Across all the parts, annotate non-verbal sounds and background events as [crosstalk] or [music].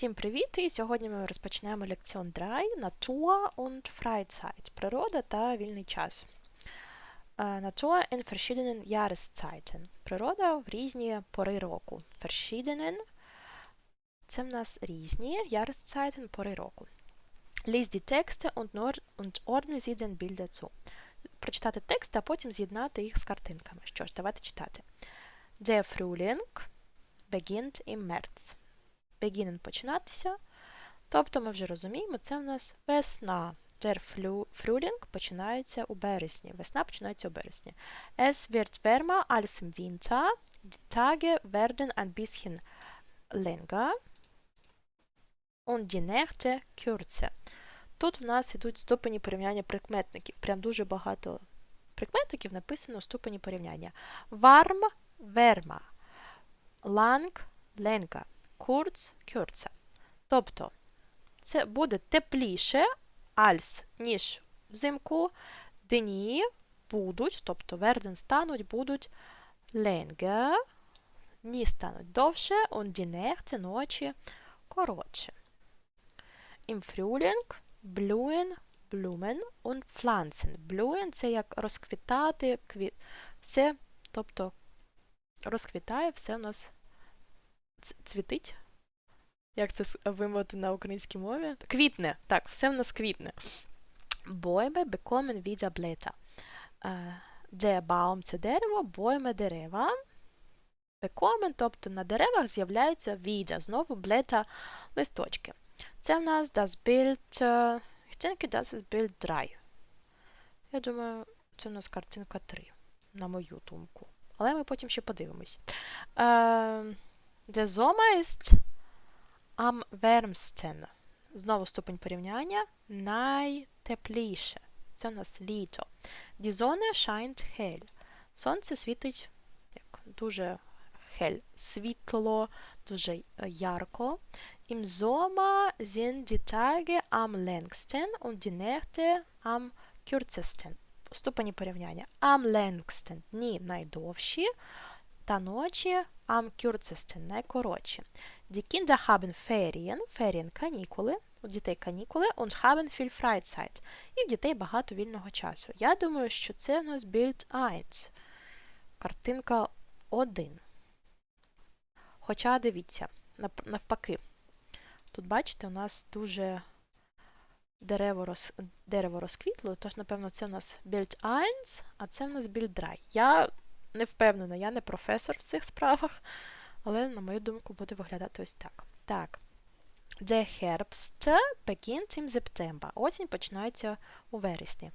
Всім привіт! І сьогодні ми розпочнемо лекціон 3 Natur und Freizeit. Природа та вільний час. Е, Natur in verschiedenen Jahreszeiten. Природа в різні пори року. Verschiedenen – це в нас різні Jahreszeiten – пори року. Lies die Texte und, nor- und ordne sie den Bilder zu. Прочитати текст, а потім з'єднати їх з картинками. Що ж, давайте читати. Der Frühling beginnt im März. Beginnen починатися. Тобто ми вже розуміємо, це в нас весна. Frühling починається у березні. Весна починається у березні. Es wird wärmer als im Winter. Die Tage werden ein bisschen länger. Und die Nächte kürzer. Тут в нас йдуть ступені порівняння прикметників. Прям дуже багато прикметників написано ступені порівняння. Warm – wärmer. Lang – länger. Kurz – kürzer. Тобто, це буде тепліше, als, ніж взимку, дні будуть, тобто верден стануть, будуть länger, дні стануть довше, und die ночі коротше. Im Frühling blühen Blumen und Pflanzen. Blühen – це як розквітати, кві... все, тобто розквітає, все у нас цвітить. Як це вимовити на українській мові? Квітне. Так, все в нас квітне. Bäume bekommen wieder Blätter. Е, Der Baum – це дерево, Bäume – дерева. Bekommen, тобто на деревах з'являються wieder, знову Blätter – листочки. Це в нас das Bild, е, ich denke, das Bild 3. Я думаю, це в нас картинка 3, на мою думку. Але ми потім ще подивимось. Е, Der Sommer ist am wärmsten. Знову ступень порівняння. Найтепліше. Це у нас літо. Die Sonne scheint hell. Сонце світить як дуже hell. Світло, дуже е, ярко. Im Sommer sind die Tage am längsten und die Nächte am kürzesten. Ступені порівняння. Am längsten – дні найдовші, та ночі am kürzesten – найкоротші. Die Kinder haben Ferien, Ferien – канікули, у дітей канікули, und haben viel Freizeit. І в дітей багато вільного часу. Я думаю, що це в нас Bild 1. Картинка 1. Хоча, дивіться, навпаки. Тут, бачите, у нас дуже дерево, роз... дерево розквітло, тож, напевно, це у нас Bild 1, а це у нас Bild 3. Я не впевнена, я не професор в цих справах, але, на мою думку, буде виглядати ось так. Так. Der Herbst beginnt im September. Осінь починається у вересні.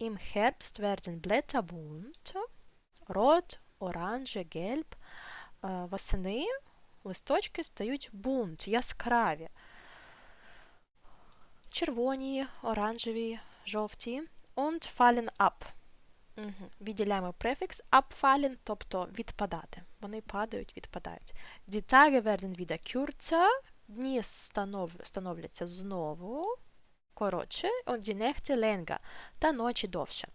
Im Herbst werden Blätter bunt, rot, orange, gelb. Е, Восени листочки стають bunt, яскраві. Червоні, оранжеві, жовті. Und fallen up. Угу. Відділяємо префікс abfallen, тобто відпадати. Вони падають, відпадають. Die Tage werden wieder kürzer. Дні станов... становляться знову коротше. Und die Nächte länger. Та ночі довше.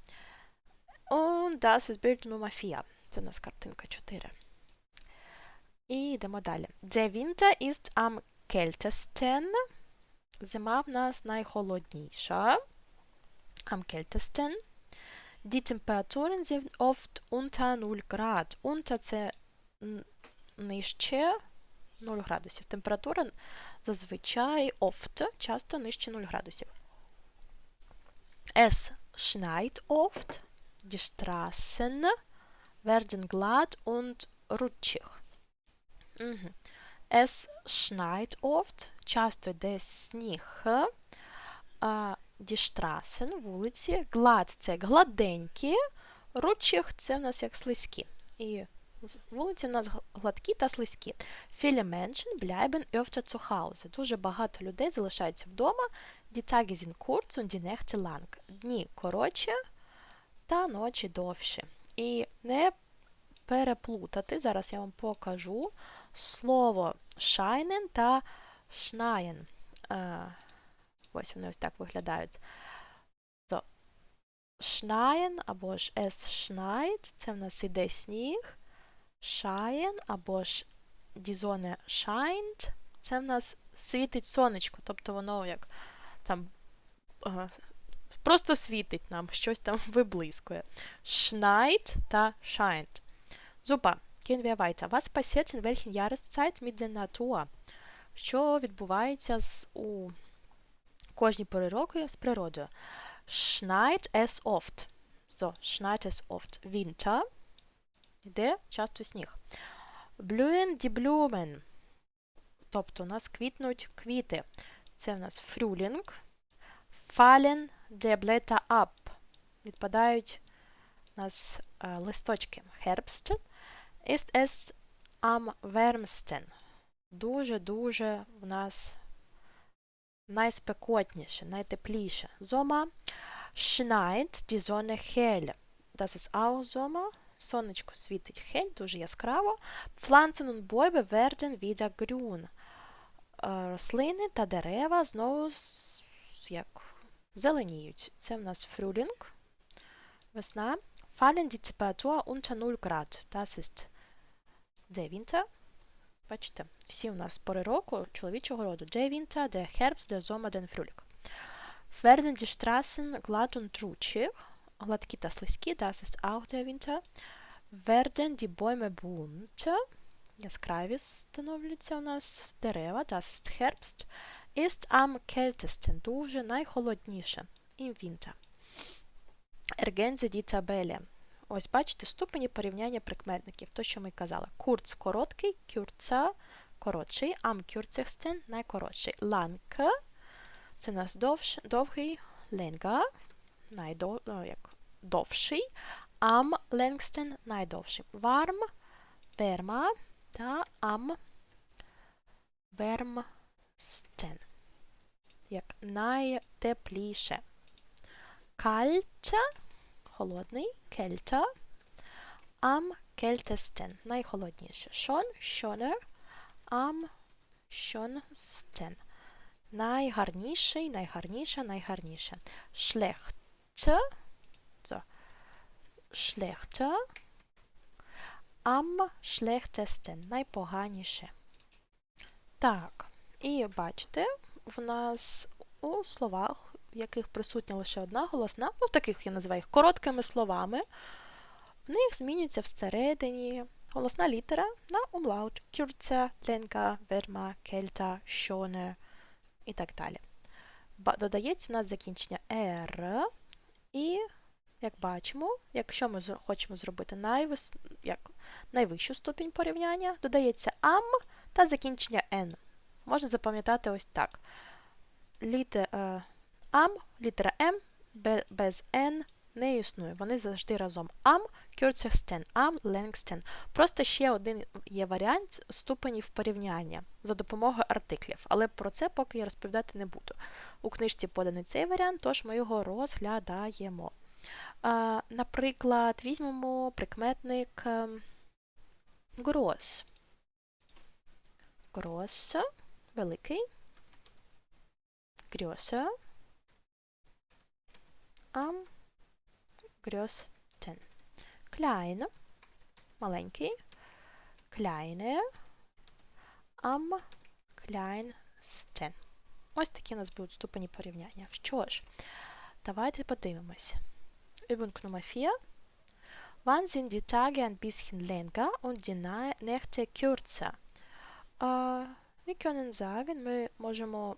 Und das ist Bild Nummer 4. Це у нас картинка 4. І йдемо далі. Der Winter ist am kältesten. Зима в нас найхолодніша. Am kältesten. Die Temperaturen sind oft unter 0 Grad. Unter – це нижче 0 градусів. Температура зазвичай oft, часто нижче 0 градусів. Es schneit oft. Die Straßen werden glatt und rutschig. Угу. Es schneit oft. Часто йде сніг. Die Straßen, вулиці. Глад – це гладенькі. Рутschig – це в нас як слизькі. І вулиці у нас гладкі та слизькі. Viele Menschen bleiben öfter zu Hause. Дуже багато людей залишаються вдома. Die Tage sind kurz und die Nächte lang. Дні коротші та ночі довші. І не переплутати, зараз я вам покажу слово scheinen та schneien. Ось вони ось так виглядають. So, schneien або ж es schneit, це в нас іде сніг. Schein або ж die Sonne scheint, це в нас світить сонечко, тобто воно як там е, просто світить нам, щось там [laughs] виблискує. Schneit та scheint. Super. Gehen wir weiter. Was passiert in welchen Jahreszeit mit der Natur? Що відбувається з, у кожній пори року з природою? Schneit es oft. So, schneit es oft. Winter. Йде часто сніг. Blühen die Blumen. Тобто у нас квітнуть квіти. Це у нас Frühling. Fallen die Blätter ab. Відпадають у нас е, листочки. Herbst. Ist es am wärmsten. Дуже-дуже в нас найспекотніше, найтепліше. Sommer schneit die Sonne hell. Das ist auch Sommer. Сонечко світить хель, дуже яскраво. Pflanzen und Bäume werden wieder grün. Е, Рослини та дерева знову як зеленіють. Це в нас Frühling, весна. Fallen die Temperatur unter 0 Grad. Das ist der Winter. Бачите, всі у нас пори року чоловічого роду. Der Winter, der Herbst, der Sommer, der Frühling. Werden die Straßen glatt. Гладкі та слизькі, das ist auch der Winter. Werden die Bäume bunt. Яскраві становляться у нас дерева, das ist Herbst. Ist am kältesten, дуже найхолодніше. Im Winter. Ergänze die Tabelle. Ось бачите, ступені порівняння прикметників. То, що ми казали. Курц короткий, кюрца коротший, am kürzesten найкоротший. Lang це нас довш, довгий, länger найдов, як, довший, am längsten найдовший. Warm верма та am wärmsten. Як найтепліше. Kalt холодний, кельта, am kältesten найхолодніше. Schon, schöner, am schönsten. Найгарніший, найгарніша, найгарніше. Schlecht, so. Schlechter, am schlechtesten, найпоганіше. Так, і бачите, в нас у словах, в яких присутня лише одна голосна, ну таких я називаю їх короткими словами, в них змінюється всередині голосна літера на умлаут. Кюрця, ленка, верма, кельта, шоне і так далі. Додається у нас закінчення «р», і, як бачимо, якщо ми хочемо зробити найвис... як, найвищу ступінь порівняння, додається «ам» та закінчення «н». Можна запам'ятати ось так. Літер, е, «ам», літера «м» бе- без «н» не існує. Вони завжди разом. «Ам» – «kürzesten», «ам» – «längsten». Просто ще один є варіант ступенів порівняння за допомогою артиклів, але про це поки я розповідати не буду. У книжці поданий цей варіант, тож ми його розглядаємо. Наприклад, візьмемо прикметник groß. Groß – великий. Größer. Am größten. Klein – маленький. Kleine. Am kleinsten. Ось такі у нас будуть ступені порівняння. Що ж, давайте подивимось. Übung Nummer 4. Wann sind die Tage ein bisschen länger und die Nächte kürzer? А, wir können sagen, ми можемо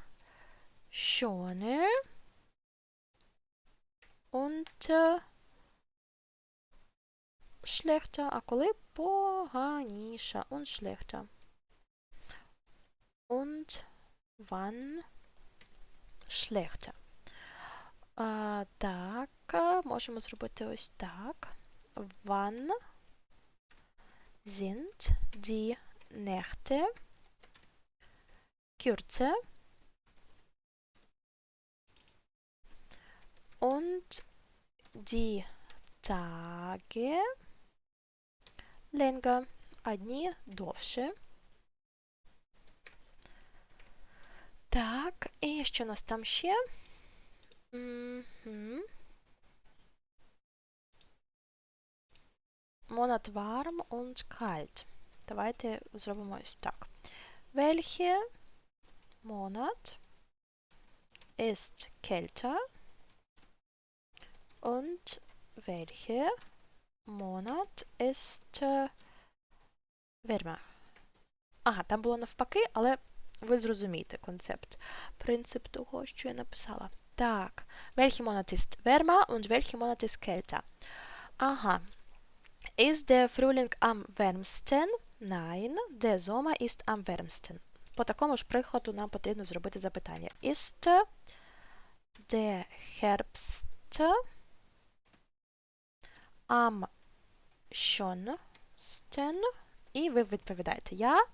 schöner und schlechter, а коли поганіше und schlechter. Und wann schlechter. А, так, можемо зробити ось так. Wann sind die Nächte kürzer und die Tage länger, одні довше. Так, і що у нас там ще? Мгм. Monat warm und kalt. Давайте зробимо ось так. Welche Monat ist kälter Und welche Monat ist äh, wärmer? Ага, там було навпаки, але ви зрозумієте концепт, принцип того, що я написала. Так, welche Monat ist wärmer und welche Monat ist kälter? Ага. Ist der Frühling am wärmsten? Nein, der Sommer ist am wärmsten. По такому ж прикладу нам потрібно зробити запитання. Ist der Herbst am schönsten? І ви відповідаєте я.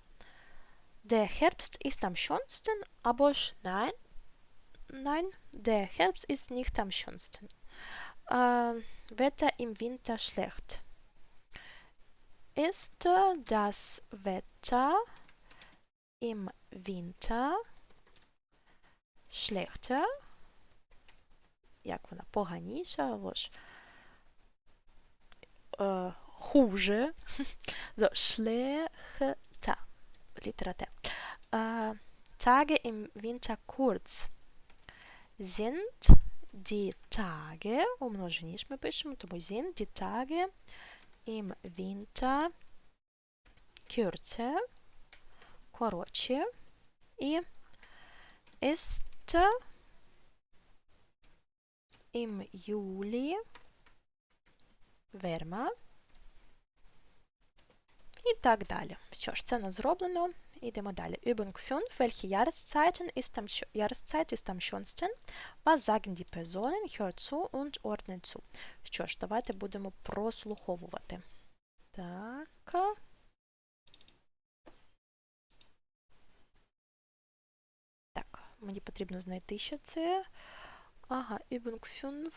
Der Herbst ist am schönsten, або ж nein. Nein, der Herbst ist nicht am schönsten. Äh, Wetter im Winter schlecht. Ist das Wetter im Winter schlechter? Як вона поганіша, або ж е, хуже. So, schlechter. Litera T. Äh, Tage im Winter kurz. Sind die Tage, умножені ж ми пишемо, тому sind die Tage im Winter kürzer, коротше, і ist im Juli wärmer. І так далі. Що ж, це нас зроблено. Йдемо далі. Übung 5. Welche Jahreszeiten ist am, Jahreszeit ist am schönsten? Was sagen die Personen? Hör zu und ordne zu. Що ж, давайте будемо прослуховувати. Так. Так, мені потрібно знайти ще це. Ага, Übung 5,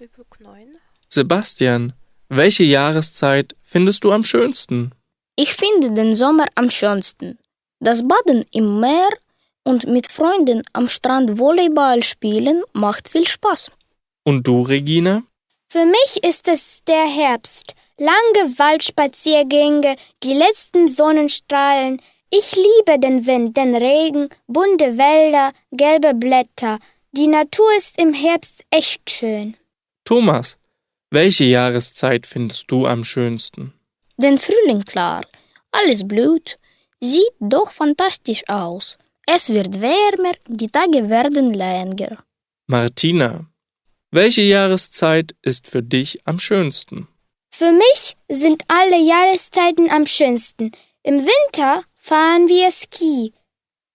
Übung 9. Sebastian, welche Jahreszeit findest du am schönsten? Ich finde den Sommer am schönsten. Das Baden im Meer und mit Freunden am Strand Volleyball spielen macht viel Spaß. Und du, Regina? Für mich ist es der Herbst. Lange Waldspaziergänge, die letzten Sonnenstrahlen. Ich liebe den Wind, den Regen, bunte Wälder, gelbe Blätter. Die Natur ist im Herbst echt schön. Thomas, welche Jahreszeit findest du am schönsten? Den Frühling klar. Alles blüht. Sieht doch fantastisch aus. Es wird wärmer, die Tage werden länger. Martina, welche Jahreszeit ist für dich am schönsten? Für mich sind alle Jahreszeiten am schönsten. Im Winter fahren wir Ski.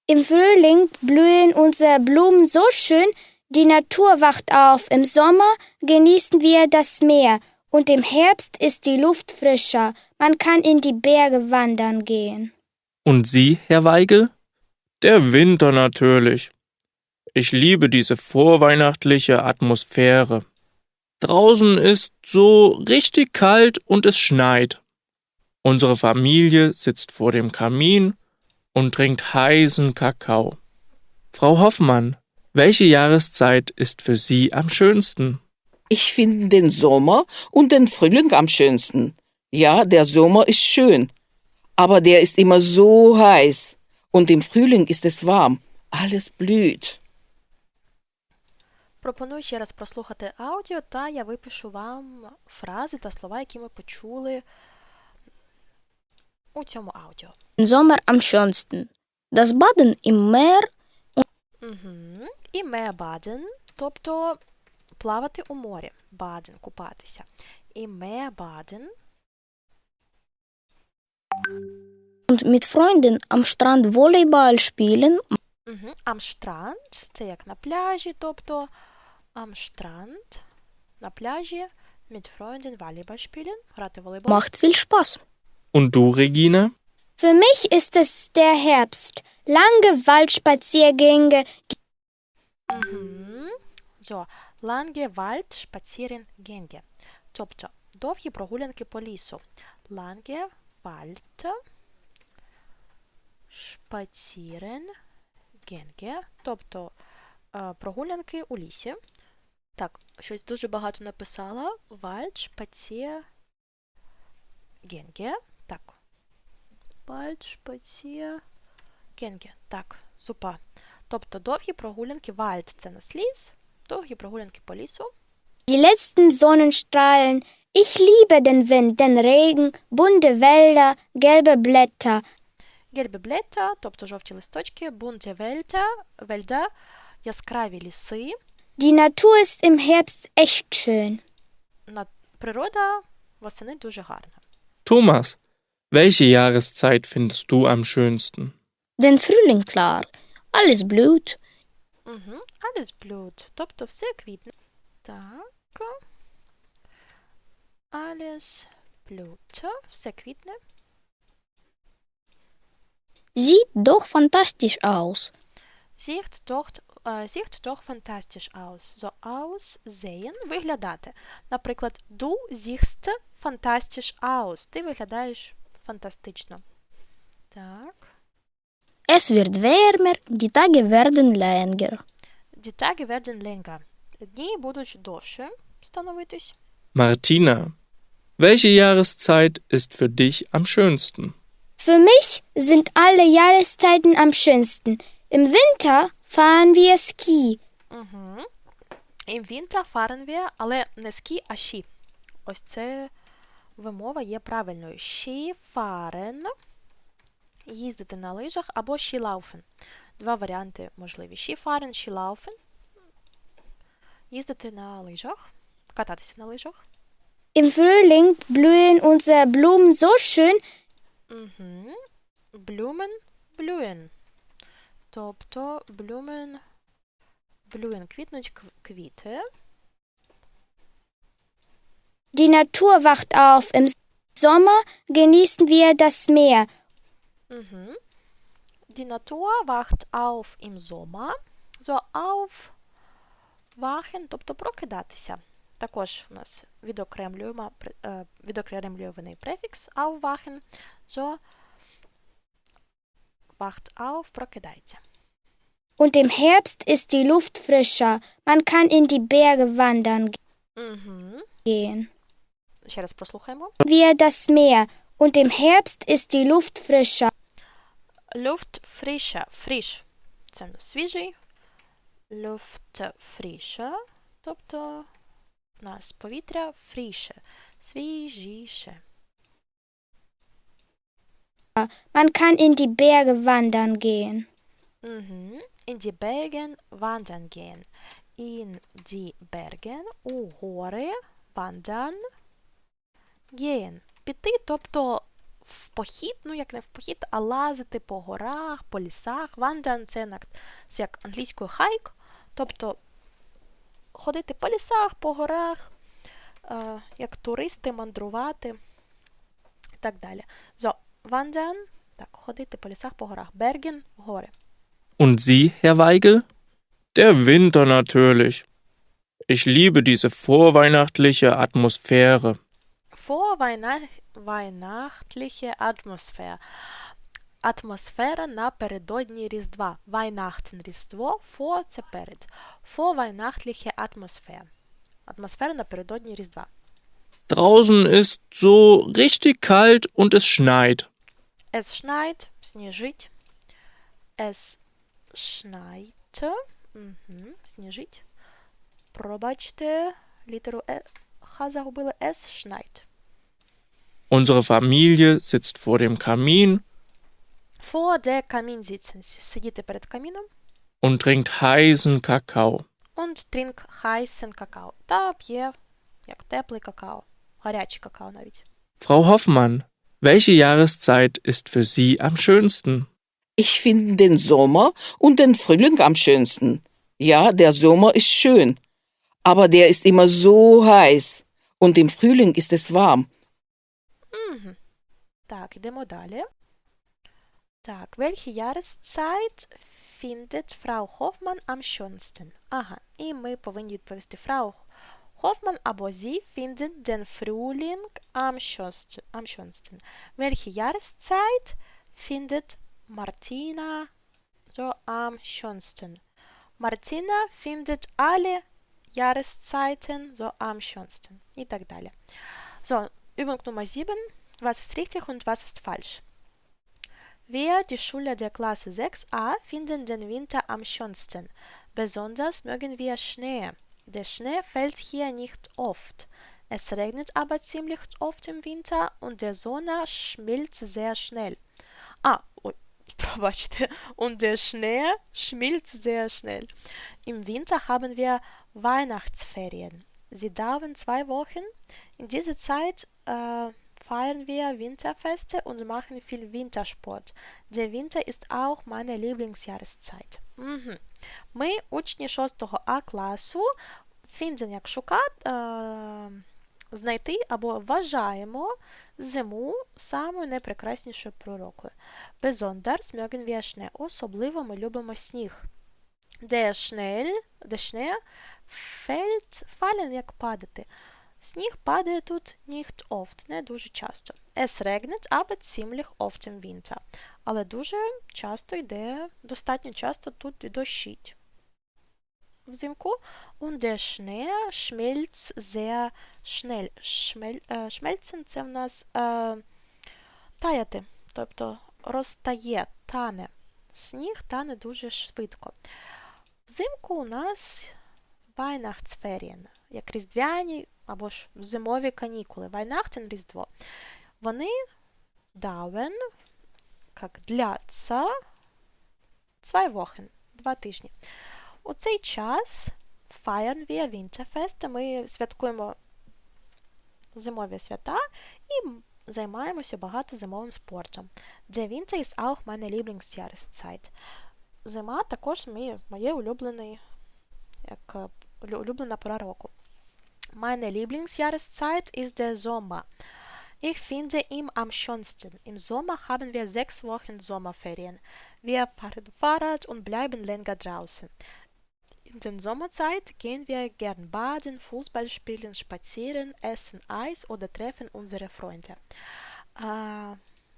Im Frühling blühen unsere Blumen so schön, die Natur wacht auf. Im Sommer genießen wir das Meer und im Herbst ist die Luft frischer. Man kann in die Berge wandern gehen. Und Sie, Herr Weigel? Der Winter natürlich. Ich liebe diese vorweihnachtliche Atmosphäre. Draußen ist so richtig kalt und es schneit. Unsere Familie sitzt vor dem Kamin und trinkt heißen Kakao. Frau Hoffmann, welche Jahreszeit ist für Sie am schönsten? Ich finde den Sommer und den Frühling am schönsten. Ja, der Sommer ist schön, aber der ist immer so heiß. Und im Frühling ist es warm. Alles blüht. Пропоную ще раз прослухати аудіо, та я випишу вам фрази та слова, які ми почули у цьому аудіо. Den Sommer am schönsten. Das Baden im Meer Угу. І меабаден, тобто плавати у морі. Баден, купатися. І меабаден und mit Freunden am Strand Volleyball spielen Угу. Am Strand, це як на пляжі, тобто am Strand, на пляжі, mit Freunden Volleyball spielen, грати в волейбол. macht viel Spaß. Und du, Regina? Für mich ist es der Herbst. Lange Waldspaziergänge, Угу. So, lange Waldspazierengänge. Тобто довгі прогулянки по лісу. Lange Wald Spazierengänge. Тобто е, прогулянки у лісі. Так, щось дуже багато написала. Wald Spaziergänge. Так. Wald Spaziergänge. Так, супа. Тобто довгі прогулянки. Wald – це на ліс. Довгі прогулянки по лісу. Die letzten Sonnenstrahlen. Ich liebe den Wind, den Regen, bunte Wälder, gelbe Blätter. Гельбі Блетта, тобто жовті листочки, Bunte Wälder, Wälder, яскраві ліси. Die Natur ist im Herbst echt schön. На природа восени дуже гарна. Thomas, welche Jahreszeit findest du am schönsten? Den Frühling klar. Alles blüht. Угу. Alles blüht, тобто все квітне. Так. Alles blüht, все квітне. Sieht doch fantastisch aus. Sieht doch, äh, sieht doch fantastisch aus. So aussehen – виглядати. Наприклад, du siehst fantastisch aus. Ти виглядаєш фантастично. Так. Es wird wärmer, die Tage werden länger. Die Tage werden länger. Дні будуть довше становитись. Martina, welche Jahreszeit ist für dich am schönsten? Für mich sind alle Jahreszeiten am schönsten. Im Winter fahren wir Ski. Угу. Im Winter fahren wir, але не ski, а ші. Ось це вимова є правильною. Ski fahren – їздити на лижах або skilaufen. Два варіанти можливі. Ski fahren, skilaufen – їздити на лижах, кататися на лижах. Im Frühling blühen unsere Blumen so schön, Угу. Blumen, blühen. Тобто Blumen, blühen – квітнуть кв- квіти. die Natur wacht auf. Im Sommer genießen wir das Meer. Mhm. Die Natur wacht auf im Sommer. So auf wachen, тобто прокидатися. Також у нас відокремлюємо, пре- е, відокремлюваний префікс aufwachen. So wacht auf, прокидається. Und im Herbst ist die Luft frischer. Man kann in die Berge wandern Угу. gehen. Ще раз прослухаємо. Wir das Meer. Und im Herbst ist die Luft frischer. Luft frischer, frisch. Це в нас свіжий. Luft frischer, тобто у нас повітря фріше, свіжіше. Man kann in die Berge wandern gehen. Mhm. In die Bergen wandern gehen. In die Bergen у гори wandern gehen. Піти, тобто в похід, ну як не в похід, а лазити по горах, по лісах. Wandern – це як англійською хайк, тобто ходити по лісах, по горах, е, як туристи, мандрувати і так далі. So, wandern – так, ходити по лісах, по горах. Bergen – гори. Und Sie, Herr Weigel? Der Winter natürlich. Ich liebe diese vorweihnachtliche Atmosphäre. Vorweihnachtliche Atmosphäre. Атмосфера напередодні Різдва. Weihnachten – Різдво, vor – це перед. Vorweihnachtliche Atmosphäre. Атмосфера напередодні Різдва. Draußen ist so richtig kalt und es schneit. Es schneit, сніжить. Es schneit. Угу, сніжить. Пробачте, літеру Е Х загубили. Es schneit. Unsere Familie sitzt vor dem Kamin Vor der Kamin sitzen. Сидіти перед каміном. und trinkt heißen Kakao. Und trink heißen Kakao. Та п'є як теплий какао. Гарячий какао навіть. Frau Hoffmann, welche Jahreszeit ist für Sie am schönsten? Ich finde den Sommer und den Frühling am schönsten. Ja, der Sommer ist schön. Aber der ist immer so heiß. Und im Frühling ist es warm. Угу. Так, йдемо далі. Так, welche Jahreszeit findet Frau Hoffmann am schönsten? Ага, і ми повинні відповісти Frau Hoffmann або sie findet den Frühling am schönsten. Am schönsten. Welche Jahreszeit findet Martina so am schönsten? Martina findet alle Jahreszeiten so am schönsten. І так далі. So, Übung Nummer 7. Was ist richtig und was ist falsch? Wir, die Schüler der Klasse 6a, finden den Winter am schönsten. Besonders mögen wir Schnee. Der Schnee fällt hier nicht oft. Es regnet aber ziemlich oft im Winter und der Sonne schmilzt sehr schnell. Ah, [laughs] und der Schnee schmilzt sehr schnell. Im Winter haben wir Weihnachtsferien. Sie dauern zwei Wochen. In dieser Zeit äh, feiern wir Winterfeste und machen viel Wintersport. Der Winter ist auch meine Lieblingsjahreszeit. Угу. Ми, учні 6 А класу, finden, як шукати, е, знайти або вважаємо зиму самою найпрекраснішою пророкою. Besonders mögen wir Schnee. Особливо ми любимо сніг. Der Schnell, der Schnee fällt, fallen, як падати. Сніг падає тут nicht oft, не дуже часто. Es regnet aber ziemlich oft im Winter. Але дуже часто йде, достатньо часто тут дощить. Взимку. Und der Schnee schmilzt sehr schnell. Е, шмельцен це в нас е, таяти, тобто розтає, тане. Сніг тане дуже швидко. Взимку у нас Weihnachtsferien, як різдвяні або ж зимові канікули. Weihnachten – Різдво. Вони dauern, як дляться, zwei Wochen, два тижні. У цей час feiern wir Winterfest, ми святкуємо зимові свята і займаємося багато зимовим спортом. Der Winter ist auch meine Lieblingsjahreszeit. Зима також моє улюблений, як е, улюблена пора року. Meine Lieblingsjahreszeit ist der Sommer. Ich finde ihn am schönsten. Im Sommer haben wir sechs Wochen Sommerferien. Wir fahren Fahrrad und bleiben länger draußen. In der Sommerzeit gehen wir gern baden, Fußball spielen, spazieren, essen Eis oder treffen unsere Freunde. А,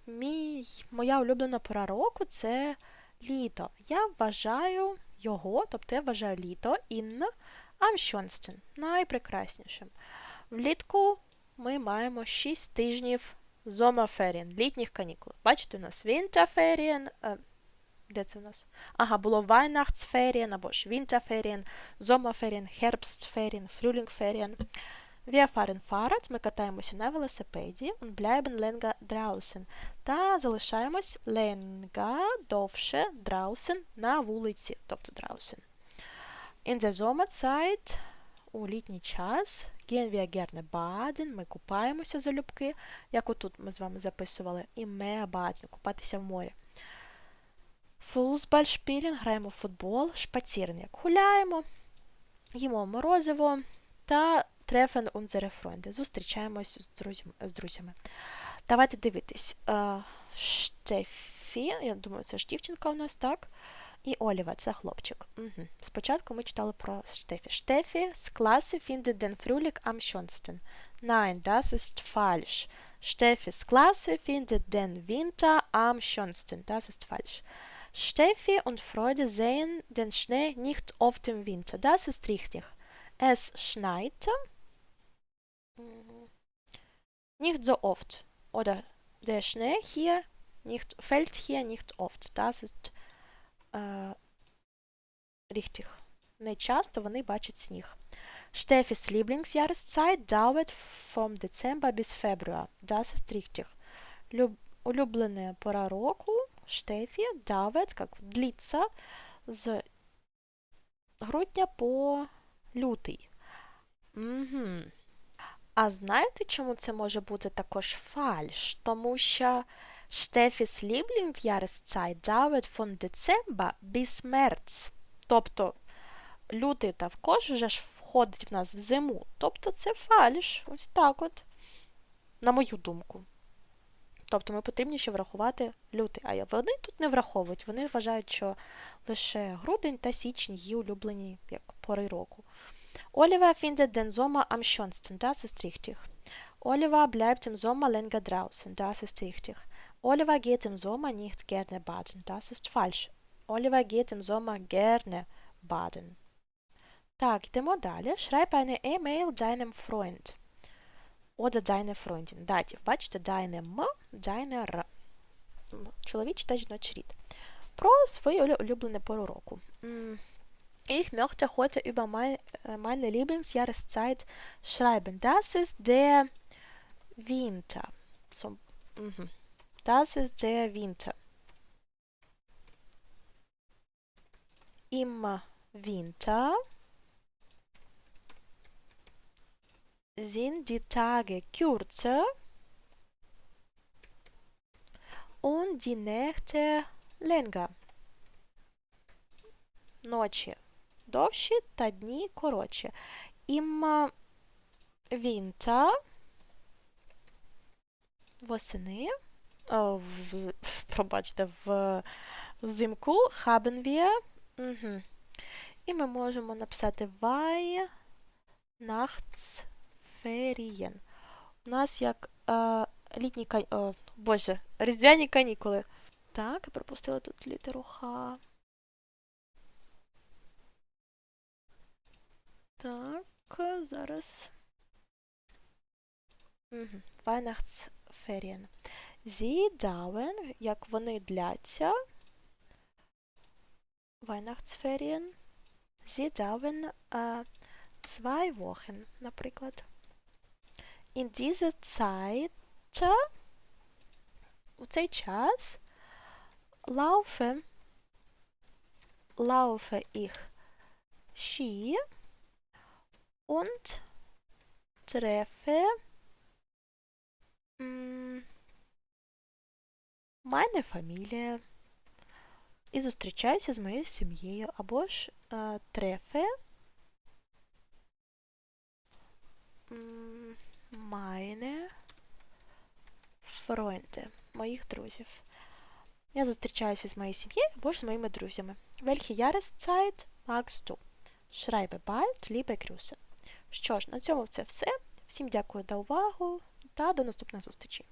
мій, моя улюблена пора року це літо. Я вважаю його, тобто я вважаю літо in schönsten, найпрекраснішим. Влітку ми маємо 6 тижнів Sommerferien, літніх канікул. Бачите, у нас е, де це у нас? Ага, було Weihnachtsferien або ж Winterferien, Sommerferien, Herbstferien, Frühlingferien. Wir fahren Fahrrad, ми катаємося на велосипеді, und bleiben länger draußen. Та залишаємось länger, довше, draußen, на вулиці, тобто draußen. In der Sommerzeit, у літній час, gehen wir gerne baden, ми купаємося залюбки, як отут ми з вами записували, і mehr baden, купатися в морі. Фузбаль шпілін, граємо в футбол, як гуляємо, їмо морозиво та treffen unsere Freunde. Зустрічаємось з друзями. З друзями. Давайте дивитись. Uh, Штефі, я думаю, це ж дівчинка у нас, так? І Олівер, це хлопчик. Угу. Спочатку ми читали про Штефі. Штефі з класи findet den Frühling am schönsten. Nein, das ist falsch. Steffis Klasse findet den Winter am schönsten. Das ist falsch. Steffi und Freude sehen den Schnee nicht oft im Winter. Das ist richtig. Es schneit nicht so oft. Oder der Schnee hier nicht, fällt hier nicht oft. Das ist äh, richtig. Не часто вони бачать сніг. Steffis Lieblingsjahreszeit dauert vom Dezember bis Februar. Das ist richtig. Люб... Улюблена пора року Штефі dauert, как длиться, з грудня по лютий. Угу. А знаєте, чому це може бути також фальш? Тому що Steffis Lieblingsjahreszeit dauert von Dezember bis März. Тобто лютий також вже ж входить в нас в зиму. Тобто це фальш. Ось так от. На мою думку. Тобто ми потрібні ще врахувати лютий, а вони тут не враховують. Вони вважають, що лише грудень та січень її улюблені як пори року. Oliver findet den Sommer am schönsten, das ist richtig. Oliver bleibt im Sommer länger. Oliver geht im Sommer nicht gerne baden, das ist falsch. Oliver geht im Sommer gerne baden. Так, йдемо далі. Schreib eine E-Mail deinem Freund. Oder deine Freundin. Датів. Бачите, deine М, deine Р. М, Чоловічий та жіночий рід. Про свою улю- улюблену пору року. М, Ich möchte heute über mein, äh, meine Lieblingsjahreszeit schreiben. Das ist der Winter. So, mhm. Das ist der Winter. Im Winter sind die Tage kürzer und die Nächte länger. Ночі довші та дні коротші. Im Winter восени, в, пробачте, взимку haben wir угу. І ми можемо написати Weihnachtsferien. У нас як е, літні кан... о, Боже, різдвяні канікули. Так, я пропустила тут літеру Х. Так, зараз. Угу. Weihnachtsferien. Sie dauern, як вони дляться. Weihnachtsferien. Sie dauern äh, zwei Wochen, наприклад. In dieser Zeit, у цей час, laufe, laufe ich Ski und treffe mm, meine Familie і зустрічаюся з моєю сім'єю, або ж е, трефе м, meine моїх друзів. Я зустрічаюся з моєю сім'єю або ж з моїми друзями. Welche Jahreszeit magst du? Schreibe bald, liebe. Що ж, на цьому це все. Всім дякую за увагу та до наступних зустрічей.